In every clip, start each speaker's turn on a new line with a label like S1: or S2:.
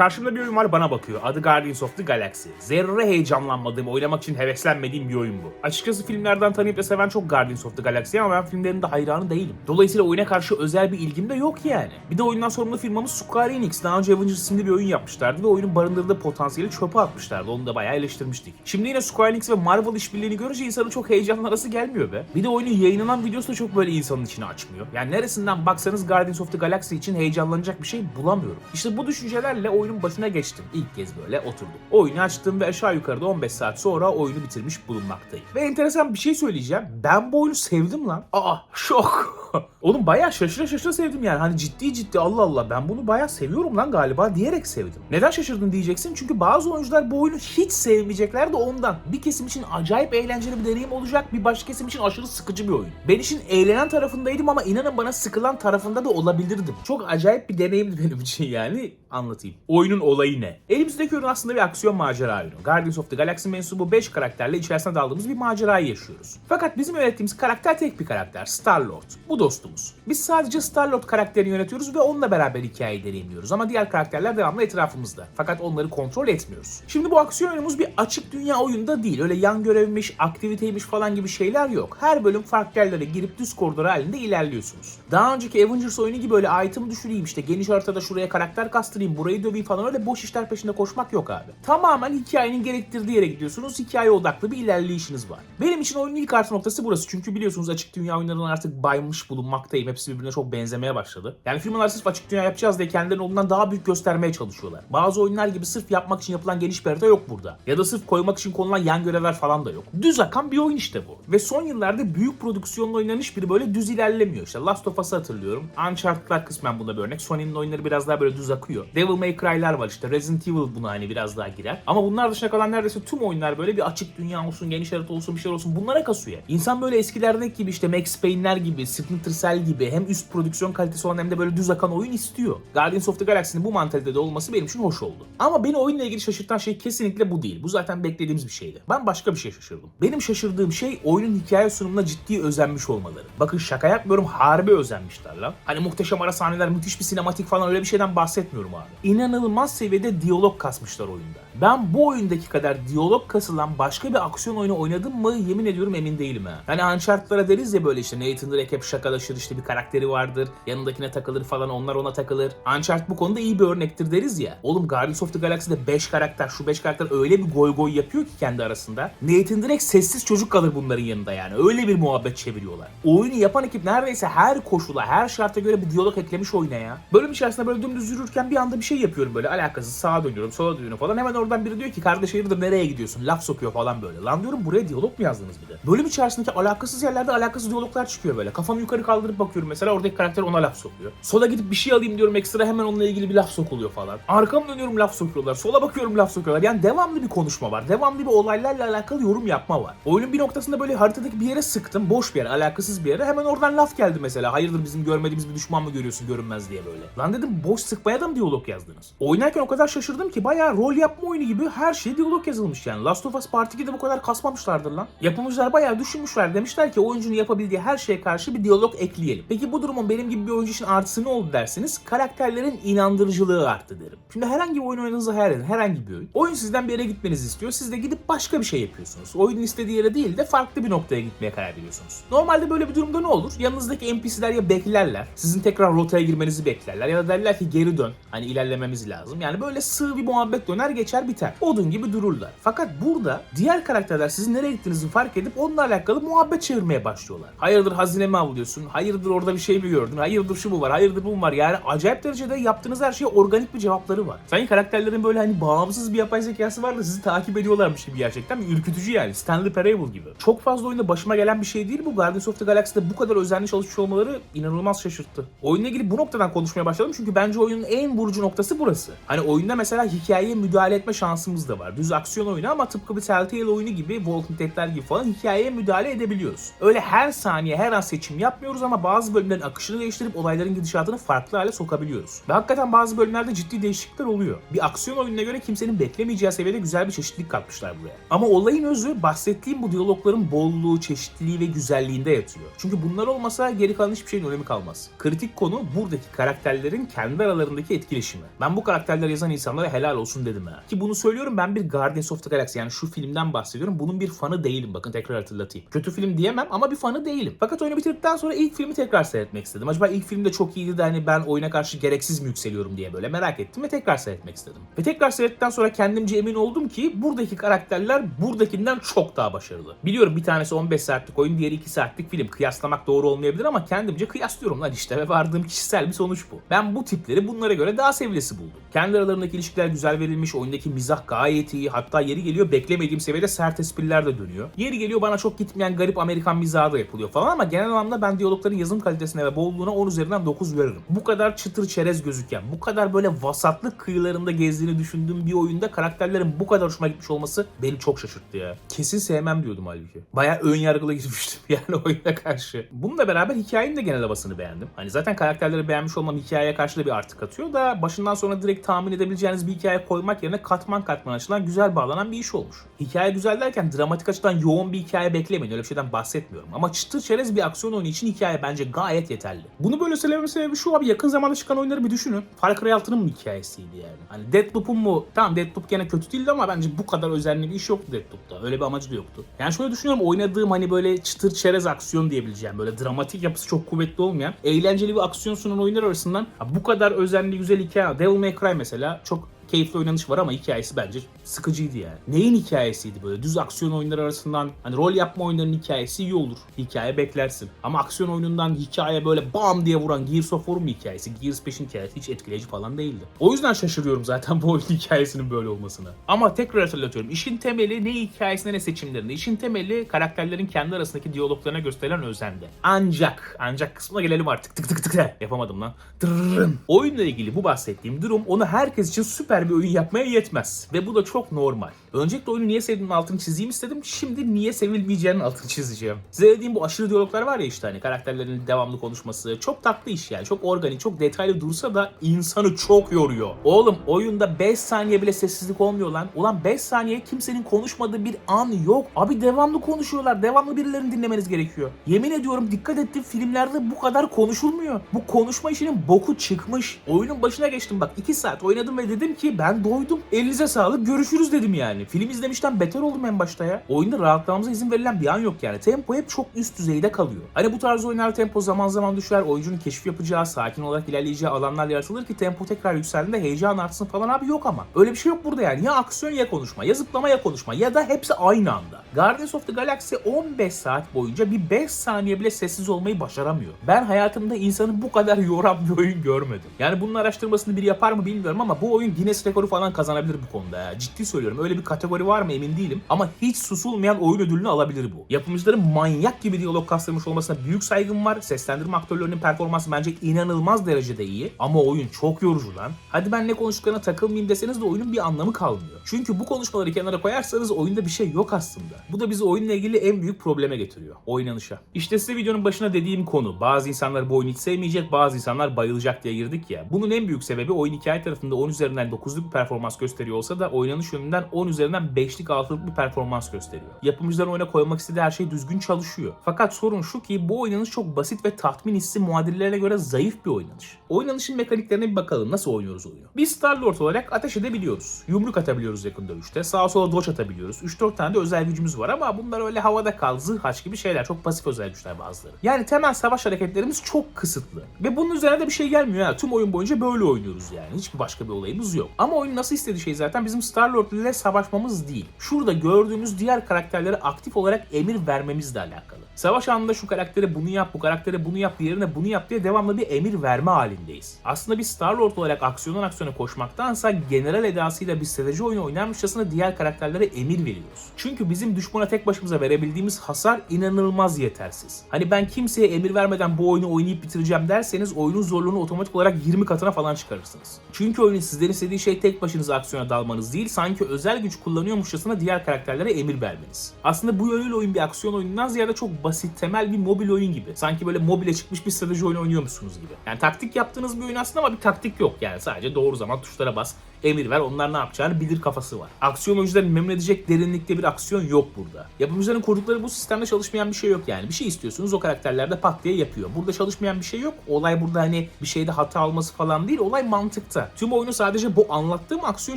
S1: karşımda bir oyun var bana bakıyor. Adı Guardians of the Galaxy. Zerre heyecanlanmadığım, oynamak için heveslenmediğim bir oyun bu. Açıkçası filmlerden tanıyıp da seven çok Guardians of the Galaxy ama ben filmlerin de hayranı değilim. Dolayısıyla oyuna karşı özel bir ilgim de yok yani. Bir de oyundan sorumlu firmamız Square Enix. Daha önce Avengers isimli bir oyun yapmışlardı ve oyunun barındırdığı potansiyeli çöpe atmışlardı. Onu da bayağı eleştirmiştik. Şimdi yine Square Enix ve Marvel işbirliğini görünce insanın çok heyecanlanası gelmiyor be. Bir de oyunun yayınlanan videosu da çok böyle insanın içine açmıyor. Yani neresinden baksanız Guardians of the Galaxy için heyecanlanacak bir şey bulamıyorum. İşte bu düşüncelerle oyunun başına geçtim. İlk kez böyle oturdum. Oyunu açtım ve aşağı yukarıda 15 saat sonra oyunu bitirmiş bulunmaktayım. Ve enteresan bir şey söyleyeceğim. Ben bu oyunu sevdim lan. Aa şok. Oğlum bayağı şaşıra şaşıra sevdim yani. Hani ciddi ciddi Allah Allah ben bunu bayağı seviyorum lan galiba diyerek sevdim. Neden şaşırdın diyeceksin? Çünkü bazı oyuncular bu oyunu hiç sevmeyecekler de ondan. Bir kesim için acayip eğlenceli bir deneyim olacak. Bir başka kesim için aşırı sıkıcı bir oyun. Ben işin eğlenen tarafındaydım ama inanın bana sıkılan tarafında da olabilirdim. Çok acayip bir deneyimdi benim için yani. Anlatayım. Oyunun olayı ne? Elimizdeki oyun aslında bir aksiyon macera oyunu. Guardians of the Galaxy mensubu 5 karakterle içerisine daldığımız bir macerayı yaşıyoruz. Fakat bizim yönettiğimiz karakter tek bir karakter. Star-Lord. Bu dostumuz. Biz sadece Star-Lord karakterini yönetiyoruz ve onunla beraber hikayeyi deneyimliyoruz. Ama diğer karakterler devamlı etrafımızda. Fakat onları kontrol etmiyoruz. Şimdi bu aksiyon oyunumuz bir açık dünya oyunda değil. Öyle yan görevmiş, aktiviteymiş falan gibi şeyler yok. Her bölüm farklı yerlere girip düz koridor halinde ilerliyorsunuz. Daha önceki Avengers oyunu gibi öyle item düşüreyim işte geniş haritada şuraya karakter kastırayım, burayı döveyim falan öyle boş işler peşinde koşmak yok abi. Tamamen hikayenin gerektirdiği yere gidiyorsunuz. Hikaye odaklı bir ilerleyişiniz var. Benim için oyunun ilk artı noktası burası. Çünkü biliyorsunuz açık dünya oyunlarından artık baymış bulunmaktayım. Hepsi birbirine çok benzemeye başladı. Yani firmalar sırf açık dünya yapacağız diye kendilerini olduğundan daha büyük göstermeye çalışıyorlar. Bazı oyunlar gibi sırf yapmak için yapılan geniş bir harita yok burada. Ya da sırf koymak için konulan yan görevler falan da yok. Düz akan bir oyun işte bu. Ve son yıllarda büyük prodüksiyonla oynanış bir böyle düz ilerlemiyor. İşte Last of Us'ı hatırlıyorum. Uncharted'lar kısmen buna bir örnek. Sony'nin oyunları biraz daha böyle düz akıyor. Devil May Cry'lar var işte. Resident Evil buna hani biraz daha girer. Ama bunlar dışında kalan neredeyse tüm oyunlar böyle bir açık dünya olsun, geniş harita olsun, bir şeyler olsun. Bunlara kasıyor. İnsan böyle eskilerdeki gibi işte Max Payne'ler gibi, Splinter Cell gibi hem üst prodüksiyon kalitesi olan hem de böyle düz akan oyun istiyor. Guardians of the Galaxy'nin bu mantalitede olması benim için hoş oldu. Ama beni oyunla ilgili şaşırtan şey kesinlikle bu değil. Bu zaten beklediğimiz bir şeydi. Ben başka bir şey şaşırdım. Benim şaşırdığım şey oyunun hikaye sunumuna ciddi özenmiş olmaları. Bakın şaka yapmıyorum harbi özenmişler lan. Hani muhteşem ara sahneler, müthiş bir sinematik falan öyle bir şeyden bahsetmiyorum abi. İnanılmaz seviyede diyalog kasmışlar oyunda. Ben bu oyundaki kadar diyalog kasılan başka bir aksiyon oyunu oynadım mı yemin ediyorum emin değilim ha. Hani Uncharted'lara deriz ya böyle işte Nathan Drake hep şakalaşır işte bir karakteri vardır. Yanındakine takılır falan onlar ona takılır. Uncharted bu konuda iyi bir örnektir deriz ya. Oğlum Guardians of the Galaxy'de 5 karakter şu 5 karakter öyle bir goy goy yapıyor ki kendi arasında. Nathan Drake sessiz çocuk kalır bunların yanında yani. Öyle bir muhabbet çeviriyorlar. Oyunu yapan ekip neredeyse her koşula, her şarta göre bir diyalog eklemiş oyuna ya. Bölüm içerisinde böyle dümdüz yürürken bir anda bir şey yapıyorum böyle alakasız sağa dönüyorum, sola dönüyorum falan. Hemen oradan biri diyor ki kardeş hayırdır nereye gidiyorsun? Laf sokuyor falan böyle. Lan diyorum buraya diyalog mu yazdınız bir de? Bölüm içerisindeki alakasız yerlerde alakasız diyaloglar çıkıyor böyle. Kafamı yukarı kaldırıp bakıyorum mesela oradaki karakter ona laf sokuyor. Sola gidip bir şey alayım diyorum ekstra hemen onunla ilgili bir laf sokuluyor falan. Arkamı dönüyorum laf sokuyorlar. Sola bakıyorum laf sokuyorlar. Yani devamlı bir konuşma var. Devamlı bir olaylarla alakalı yorum yapma var. Oyunun bir noktasında böyle haritadaki bir yere sıktım. Boş bir yere, alakasız bir yere. Hemen oradan laf geldi mesela. Hayırdır bizim görmediğimiz bir düşman mı görüyorsun görünmez diye böyle. Lan dedim boş sıkmaya da mı diyalog yazdınız? Oynarken o kadar şaşırdım ki bayağı rol yapma oyunu gibi her şey diyalog yazılmış yani. Last of Us Part 2'de bu kadar kasmamışlardır lan. Yapımcılar bayağı düşünmüşler. Demişler ki oyuncunun yapabildiği her şeye karşı bir diyalog ekleyelim. Peki bu durumun benim gibi bir oyuncu için artısı ne oldu derseniz karakterlerin inandırıcılığı arttı derim. Şimdi herhangi bir oyun oynadığınızı hayal edin. Herhangi bir oyun. Oyun sizden bir yere gitmenizi istiyor. Siz de gidip başka bir şey yapıyorsunuz. Oyunun istediği yere değil de farklı bir noktaya gitmeye karar veriyorsunuz. Normalde böyle bir durumda ne olur? Yanınızdaki NPC'ler ya beklerler. Sizin tekrar rotaya girmenizi beklerler. Ya da derler ki geri dön. Hani ilerlememiz lazım. Yani böyle sığ bir muhabbet döner geçer biter. Odun gibi dururlar. Fakat burada diğer karakterler sizin nereye gittiğinizi fark edip onunla alakalı muhabbet çevirmeye başlıyorlar. Hayırdır hazine mi avlıyorsun? Hayırdır orada bir şey mi gördün? Hayırdır şu mu var? Hayırdır bu mu var? Yani acayip derecede yaptığınız her şeye organik bir cevapları var. Sanki karakterlerin böyle hani bağımsız bir yapay zekası var da sizi takip ediyorlarmış gibi gerçekten. Ürkütücü yani. Stanley Parable gibi. Çok fazla oyunda başıma gelen bir şey değil bu. Guardians of the Galaxy'de bu kadar özenli çalışmış olmaları inanılmaz şaşırttı. Oyunla ilgili bu noktadan konuşmaya başladım çünkü bence oyunun en vurucu noktası burası. Hani oyunda mesela hikayeye müdahale etme seçme şansımız da var. Düz aksiyon oyunu ama tıpkı bir Telltale oyunu gibi, Walking Dead'ler gibi falan hikayeye müdahale edebiliyoruz. Öyle her saniye her an seçim yapmıyoruz ama bazı bölümlerin akışını değiştirip olayların gidişatını farklı hale sokabiliyoruz. Ve hakikaten bazı bölümlerde ciddi değişiklikler oluyor. Bir aksiyon oyununa göre kimsenin beklemeyeceği seviyede güzel bir çeşitlilik katmışlar buraya. Ama olayın özü bahsettiğim bu diyalogların bolluğu, çeşitliliği ve güzelliğinde yatıyor. Çünkü bunlar olmasa geri kalan hiçbir şeyin önemi kalmaz. Kritik konu buradaki karakterlerin kendi aralarındaki etkileşimi. Ben bu karakterler yazan insanlara helal olsun dedim ha. Ki bunu söylüyorum ben bir Guardians of the Galaxy yani şu filmden bahsediyorum. Bunun bir fanı değilim bakın tekrar hatırlatayım. Kötü film diyemem ama bir fanı değilim. Fakat oyunu bitirdikten sonra ilk filmi tekrar seyretmek istedim. Acaba ilk filmde çok iyiydi de hani ben oyuna karşı gereksiz mi yükseliyorum diye böyle merak ettim ve tekrar seyretmek istedim. Ve tekrar seyrettikten sonra kendimce emin oldum ki buradaki karakterler buradakinden çok daha başarılı. Biliyorum bir tanesi 15 saatlik oyun, diğeri 2 saatlik film. Kıyaslamak doğru olmayabilir ama kendimce kıyaslıyorum lan işte ve vardığım kişisel bir sonuç bu. Ben bu tipleri bunlara göre daha sevilesi buldum. Kendi aralarındaki ilişkiler güzel verilmiş, oyundaki mizah gayet iyi. Hatta yeri geliyor beklemediğim seviyede sert espriler de dönüyor. Yeri geliyor bana çok gitmeyen garip Amerikan mizahı da yapılıyor falan ama genel anlamda ben diyalogların yazım kalitesine ve bolluğuna 10 üzerinden 9 veririm. Bu kadar çıtır çerez gözüken, bu kadar böyle vasatlık kıyılarında gezdiğini düşündüğüm bir oyunda karakterlerin bu kadar hoşuma gitmiş olması beni çok şaşırttı ya. Kesin sevmem diyordum halbuki. Bayağı ön yargılı girmiştim yani oyuna karşı. Bununla beraber hikayenin de genel havasını beğendim. Hani zaten karakterleri beğenmiş olmam hikayeye karşı da bir artı katıyor da başından sonra direkt tahmin edebileceğiniz bir hikaye koymak yerine katman katman açılan güzel bağlanan bir iş olmuş. Hikaye güzel derken dramatik açıdan yoğun bir hikaye beklemeyin öyle bir şeyden bahsetmiyorum. Ama çıtır çerez bir aksiyon oyunu için hikaye bence gayet yeterli. Bunu böyle söylememin sebebi şu abi yakın zamanda çıkan oyunları bir düşünün. Far Cry 6'nın mı hikayesiydi yani? Hani Deathloop'un mu? Tamam Deathloop gene kötü değildi ama bence bu kadar özenli bir iş yoktu Deathloop'ta. Öyle bir amacı da yoktu. Yani şöyle düşünüyorum oynadığım hani böyle çıtır çerez aksiyon diyebileceğim. Böyle dramatik yapısı çok kuvvetli olmayan, eğlenceli bir aksiyon sunan oyunlar arasından bu kadar özenli güzel hikaye. Devil May Cry mesela çok keyifli oynanış var ama hikayesi bence sıkıcıydı yani. Neyin hikayesiydi böyle? Düz aksiyon oyunları arasından hani rol yapma oyunlarının hikayesi iyi olur. Hikaye beklersin. Ama aksiyon oyunundan hikaye böyle bam diye vuran Gears of War'un hikayesi, Gears 5'in hikayesi hiç etkileyici falan değildi. O yüzden şaşırıyorum zaten bu oyun hikayesinin böyle olmasına. Ama tekrar hatırlatıyorum. İşin temeli ne hikayesine ne seçimlerinde. İşin temeli karakterlerin kendi arasındaki diyaloglarına gösterilen özende. Ancak, ancak kısmına gelelim artık. Tık tık tık tık. Yapamadım lan. Tırrrım. Oyunla ilgili bu bahsettiğim durum onu herkes için süper bir oyun yapmaya yetmez. Ve bu da çok normal. Öncelikle oyunu niye sevdiğimin altını çizeyim istedim. Şimdi niye sevilmeyeceğinin altını çizeceğim. Size dediğim bu aşırı diyaloglar var ya işte hani karakterlerin devamlı konuşması. Çok tatlı iş yani. Çok organik, çok detaylı dursa da insanı çok yoruyor. Oğlum oyunda 5 saniye bile sessizlik olmuyor lan. Ulan 5 saniye kimsenin konuşmadığı bir an yok. Abi devamlı konuşuyorlar. Devamlı birilerini dinlemeniz gerekiyor. Yemin ediyorum dikkat ettim filmlerde bu kadar konuşulmuyor. Bu konuşma işinin boku çıkmış. Oyunun başına geçtim bak 2 saat oynadım ve dedim ki ben doydum. Elinize sağlık görüşürüz dedim yani. Film izlemişten beter oldum en başta ya. Oyunda rahatlamamıza izin verilen bir an yok yani. Tempo hep çok üst düzeyde kalıyor. Hani bu tarz oyunlar tempo zaman zaman düşer. Oyuncunun keşif yapacağı, sakin olarak ilerleyeceği alanlar yaratılır ki tempo tekrar yükseldiğinde heyecan artsın falan abi yok ama. Öyle bir şey yok burada yani. Ya aksiyon ya konuşma, ya zıplama ya konuşma ya da hepsi aynı anda. Guardians of the Galaxy 15 saat boyunca bir 5 saniye bile sessiz olmayı başaramıyor. Ben hayatımda insanı bu kadar yoran bir oyun görmedim. Yani bunun araştırmasını biri yapar mı bilmiyorum ama bu oyun Guinness rekoru falan kazanabilir bu konuda ya. Ciddi söylüyorum. Öyle bir kategori var mı emin değilim. Ama hiç susulmayan oyun ödülünü alabilir bu. Yapımcıların manyak gibi diyalog kastırmış olmasına büyük saygım var. Seslendirme aktörlerinin performansı bence inanılmaz derecede iyi. Ama oyun çok yorucu lan. Hadi ben ne konuştuklarına takılmayayım deseniz de oyunun bir anlamı kalmıyor. Çünkü bu konuşmaları kenara koyarsanız oyunda bir şey yok aslında. Bu da bizi oyunla ilgili en büyük probleme getiriyor. Oynanışa. İşte size videonun başına dediğim konu. Bazı insanlar bu oyunu hiç sevmeyecek, bazı insanlar bayılacak diye girdik ya. Bunun en büyük sebebi oyun hikaye tarafında 10 üzerinden 9'luk bir performans gösteriyor olsa da oynanış yönünden 10 üzerinden 5'lik 6'lık bir performans gösteriyor. Yapımcıların oyuna koymak istediği her şey düzgün çalışıyor. Fakat sorun şu ki bu oynanış çok basit ve tatmin hissi muadillerine göre zayıf bir oynanış. Oynanışın mekaniklerine bir bakalım. Nasıl oynuyoruz oyunu? Biz Star-Lord olarak ateş edebiliyoruz. Yumruk atabiliyoruz yakın dövüşte. Sağa sola dodge atabiliyoruz. 3-4 tane de özel gücümüz var ama bunlar öyle havada kal, zırh haç gibi şeyler. Çok pasif özel güçler bazıları. Yani temel savaş hareketlerimiz çok kısıtlı. Ve bunun üzerine de bir şey gelmiyor. Ha. Tüm oyun boyunca böyle oynuyoruz yani. Hiçbir başka bir olayımız yok. Ama oyun nasıl istediği şey zaten bizim Star-Lord ile savaşmamız değil. Şurada gördüğümüz diğer karakterlere aktif olarak emir vermemizle alakalı. Savaş anında şu karaktere bunu yap, bu karaktere bunu yap, diğerine bunu yap diye devamlı bir emir verme halindeyiz. Aslında bir Star-Lord olarak aksiyondan aksiyona koşmaktansa general edasıyla bir strateji oyunu oynarmışçasına diğer karakterlere emir veriyoruz. Çünkü bizim düşmana tek başımıza verebildiğimiz hasar inanılmaz yetersiz. Hani ben kimseye emir vermeden bu oyunu oynayıp bitireceğim derseniz oyunun zorluğunu otomatik olarak 20 katına falan çıkarırsınız. Çünkü oyunun sizden istediği şey tek başınıza aksiyona dalmanız değil, sanki özel güç kullanıyormuşçasına diğer karakterlere emir vermeniz. Aslında bu yönüyle oyun bir aksiyon oyunundan ziyade çok basit, temel bir mobil oyun gibi. Sanki böyle mobile çıkmış bir strateji oyunu oynuyormuşsunuz gibi. Yani taktik yaptığınız bir oyun aslında ama bir taktik yok yani. Sadece doğru zaman tuşlara bas, emir ver, onlar ne yapacağını bilir kafası var. Aksiyon oyuncuların memnun edecek derinlikte bir aksiyon yok burada. Yapımcıların kurdukları bu sistemde çalışmayan bir şey yok yani. Bir şey istiyorsunuz o karakterler de pat diye yapıyor. Burada çalışmayan bir şey yok. Olay burada hani bir şeyde hata alması falan değil. Olay mantıkta. Tüm oyunu sadece bu anlattığım aksiyon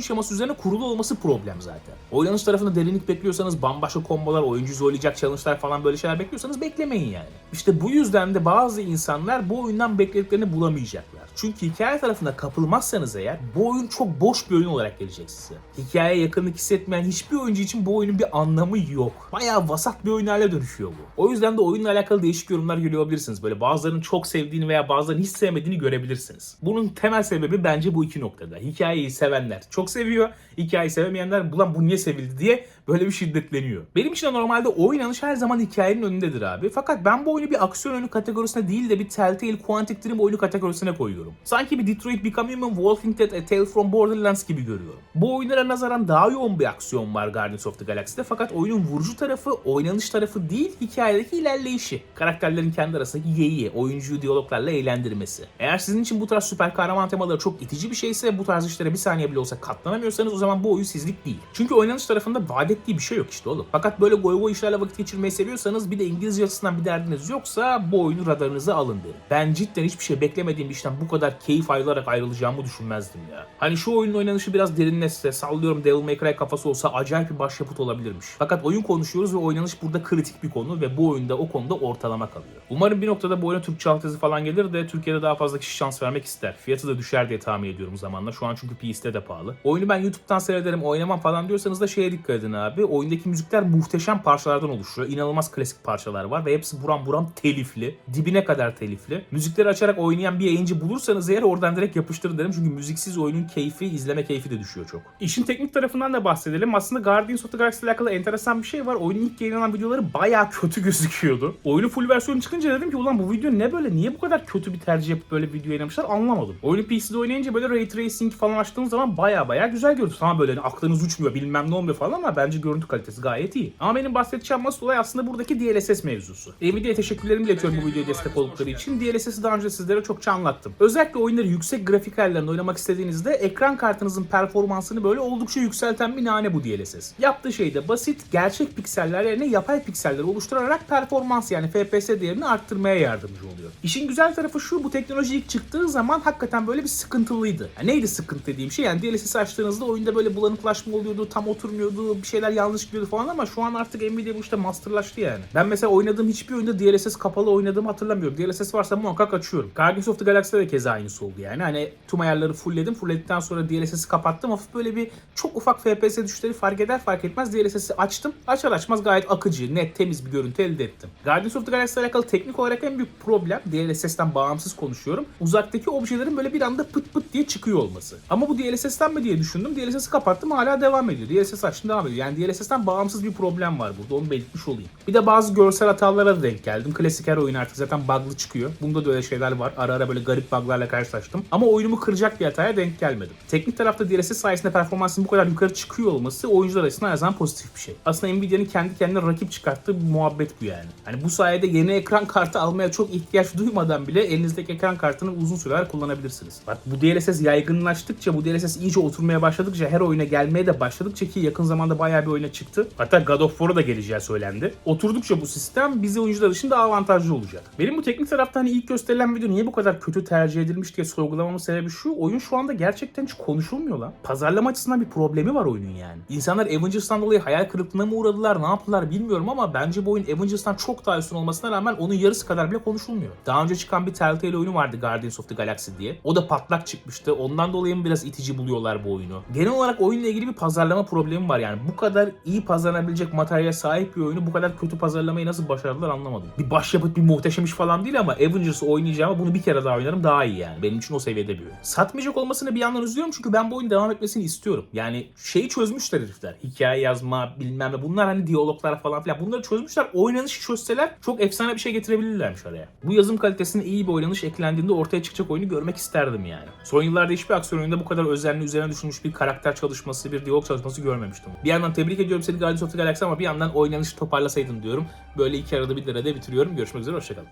S1: şeması üzerine kurulu olması problem zaten. Oynanış tarafında derinlik bekliyorsanız bambaşka kombolar, oyuncu zorlayacak challenge'lar falan böyle şeyler bekliyorsanız beklemeyin yani. İşte bu yüzden de bazı insanlar bu oyundan beklediklerini bulamayacaklar. Çünkü hikaye tarafına kapılmazsanız eğer bu oyun çok boş bir oyun olarak gelecek size. Hikayeye yakınlık hissetmeyen hiçbir oyuncu için bu oyunun bir anlamı yok. Bayağı vasat bir oyun haline dönüşüyor bu. O yüzden de oyunla alakalı değişik yorumlar görüyor olabilirsiniz. Böyle bazılarının çok sevdiğini veya bazılarının hiç sevmediğini görebilirsiniz. Bunun temel sebebi bence bu iki noktada. Hikayeyi sevenler çok seviyor. Hikayeyi sevemeyenler bulan bu niye sevildi diye böyle bir şiddetleniyor. Benim için de normalde oynanış her zaman hikayenin önündedir abi. Fakat ben bu oyunu bir aksiyon oyunu kategorisine değil de bir Telltale Quantic Dream oyunu kategorisine koyuyorum. Sanki bir Detroit Become Human, Walking Dead, A Tale from Borderlands gibi görüyorum. Bu oyunlara nazaran daha yoğun bir aksiyon var Guardians of the Galaxy'de fakat oyunun vurucu tarafı, oynanış tarafı değil, hikayedeki ilerleyişi. Karakterlerin kendi arasındaki yeği, oyuncuyu diyaloglarla eğlendirmesi. Eğer sizin için bu tarz süper kahraman temaları çok itici bir şeyse, bu tarz işlere bir saniye bile olsa katlanamıyorsanız o zaman bu oyun sizlik değil. Çünkü oynanış tarafında vaat ettiği bir şey yok işte oğlum. Fakat böyle goy goy işlerle vakit geçirmeyi seviyorsanız bir de İngilizce açısından bir derdiniz yoksa bu oyunu radarınıza alın derim. Ben cidden hiçbir şey beklemediğim bir işten bu kadar keyif ayrılarak ayrılacağımı düşünmezdim ya. Hani şu oyunun oynanışı biraz derinleşse, sallıyorum Devil May Cry kafası olsa acayip bir başyapıt olabilirmiş. Fakat oyun konuşuyoruz ve oynanış burada kritik bir konu ve bu oyunda o konuda ortalama kalıyor. Umarım bir noktada bu oyuna Türkçe altyazı falan gelir de Türkiye'de daha fazla kişi şans vermek ister. Fiyatı da düşer diye tahmin ediyorum zamanla. Şu an çünkü PS'de de pahalı. Oyunu ben YouTube'dan seyrederim, oynamam falan diyorsanız da şeye dikkat edin abi. Oyundaki müzikler muhteşem parçalardan oluşuyor. İnanılmaz klasik parçalar var ve hepsi buram buram telifli. Dibine kadar telifli. Müzikleri açarak oynayan bir yayıncı bulursanız eğer oradan direkt yapıştırın derim. Çünkü müziksiz oyunun keyfi, izleme keyfi de düşüyor çok. İşin teknik tarafından da bahsedelim. Aslında Guardians of the Galaxy ile alakalı enteresan bir şey var. Oyunun ilk yayınlanan videoları bayağı kötü gözüküyordu. Oyunu full versiyon çıkınca dedim ki ulan bu video ne böyle? Niye bu kadar kötü bir tercih yapıp böyle video yayınlamışlar anlamadım. Oyunu PC'de oynayınca böyle Ray Tracing falan açtığınız zaman bayağı bayağı güzel görüntü. Tamam böyle hani aklınız uçmuyor bilmem ne olmuyor falan ama bence görüntü kalitesi gayet iyi. Ama benim bahsedeceğim asıl olay aslında buradaki DLSS mevzusu. Nvidia'ya teşekkürlerimi iletiyorum bu videoya destek oldukları için. DLSS'i daha önce sizlere çokça anlattım. Özellikle oyunları yüksek grafik ayarlarında oynamak istediğinizde ekran kartınızın performansını böyle oldukça yükselten bir nane bu DLSS. Yaptığı şey de basit, gerçek pikseller yerine yapay pikseller oluşturarak performans yani FPS değerini arttırmaya yardımcı oluyor. İşin güzel tarafı şu, bu teknoloji ilk çıktığı zaman hakikaten böyle bir sıkıntılıydı. Yani neydi sıkıntı dediğim şey? Yani DLSS açtığınızda oyunda böyle bulanıklaşma oluyordu, tam oturmuyordu, bir şeyler yanlış gidiyordu falan ama şu an artık Nvidia bu işte masterlaştı yani. Ben mesela oynadığım hiçbir oyunda DLSS kapalı oynadığımı hatırlamıyorum. DLSS varsa muhakkak açıyorum. Guardians of the Galaxy'de de keza aynısı oldu yani. Hani tüm ayarları fullledim. Fullledikten sonra DLSS'i kapattım. Hafif böyle bir çok ufak FPS düşüşleri fark eder fark etmez DLSS'i açtım. Açar açmaz gayet akıcı, net, temiz bir görüntü elde ettim. Guardians of the Galaxy alakalı teknik olarak en büyük problem DLSS'ten bağımsız konuşuyorum. Uzaktaki objelerin böyle bir anda pıt pıt diye çıkıyor olması. Ama bu DLSS'ten mi diye düşündüm. DLSS'i kapattım hala devam ediyor. DLSS açtım devam ediyor. Yani DLSS'ten bağımsız bir problem var burada. Onu belirtmiş olayım. Bir de bazı görsel hatalara da denk geldim. Klasik her oyun artık zaten bug'lı çıkıyor. Bunda da öyle şeyler var. Ara ara böyle garip bug'larla karşılaştım. Ama oyunumu kıracak bir hataya denk gelmedim. Teknik tarafta DLSS sayesinde performansın bu kadar yukarı çıkıyor olması oyuncular açısından her zaman pozitif bir şey. Aslında Nvidia'nın kendi kendine rakip çıkarttığı bir muhabbet bu yani. Hani bu sayede yeni ekran kartı almaya çok ihtiyaç duymadan bile elinizdeki ekran kartını uzun süreler kullanabilirsiniz. Bak bu DLSS yaygınlaştıkça, bu DLSS iyice oturmaya başladıkça, her oyuna gelmeye de başladıkça ki yakın zamanda bayağı bir oyuna çıktı. Hatta God of War'a da geleceği söylendi. Oturdukça bu sistem bizi oyuncular için daha avantajlı olacak. Benim bu teknik tarafta hani ilk gösterilen video niye bu kadar kötü tercih edilmiş diye sorgulamamın sebebi şu. Oyun şu anda gerçekten hiç konuşulmuyor lan. Pazarlama açısından bir problemi var oyunun yani. İnsanlar Avengers'tan dolayı hayal kırıklığına mı uğradılar, ne yaptılar bilmiyorum ama bence bu oyun Avengers'tan çok daha üstün olmasına rağmen onun yarısı kadar bile konuşulmuyor. Daha önce çıkan bir Telltale oyunu vardı Guardians of the Galaxy diye. O da patlak çıkmıştı. Ondan dolayı mı biraz itici buluyorlar bu oyunu? Genel olarak oyunla ilgili bir pazarlama problemi var yani. Bu kadar iyi pazarlanabilecek materyale sahip bir oyunu bu kadar kötü pazarlamayı nasıl başardılar anlamadım. Bir başyapıt, bir muhteşem iş falan değil ama Avengers'ı oynayacağıma bunu bir kere daha oynarım daha iyi yani. Benim için o seviyede bir oyun. Satmayacak olmasını bir yandan üzülüyorum çünkü ben bu oyunun devam etmesini istiyorum. Yani şeyi çözmüşler herifler. Hikaye yazma bilmem ne. Bunlar hani diyaloglar falan filan. Bunları çözmüşler. Oynanışı çözseler çok efsane bir şey getirebilirlermiş oraya. Bu yazım kalitesine iyi bir oynanış eklendiğinde ortaya çıkacak oyunu görmek isterdim yani. Son yıllarda hiçbir aksiyon oyunda bu kadar özenli üzerine düşünmüş bir karakter çalışması, bir diyalog çalışması görmemiştim. Bir yandan tebrik ediyorum seni Guardians of the Galaxy ama bir yandan oynanışı toparlasaydın diyorum. Böyle iki arada bir derede bitiriyorum. Görüşmek üzere, hoşçakalın.